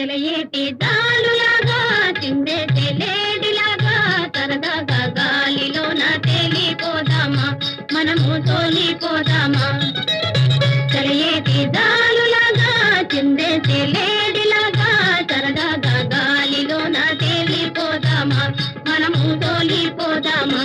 తెలియటి దాలులాగా చిందే తెలియడిలాగా సరదాగా గాలిలోన తేలిపోదామా మనము తోలిపోదామా? తెలియటి దాలులాగా చిందే తెలియడిలాగా సరదాగా గాలిలోన తేలిపోదామా మనము తోలిపోదామా?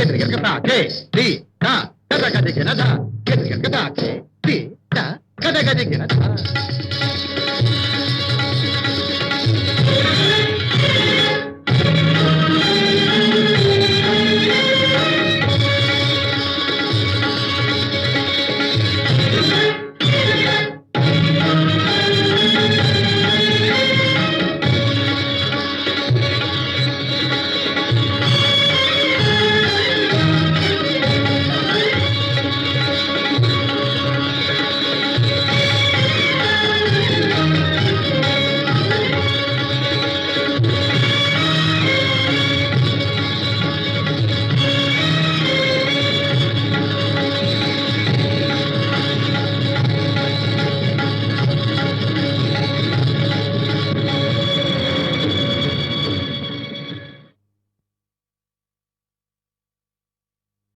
దిగిట తత్ తిరద తిరద తత్ తత్ తత్ తత్ తత్ తత్ ఆమని దాసనే తొలి ఆమని దాసనే గదగదిగిన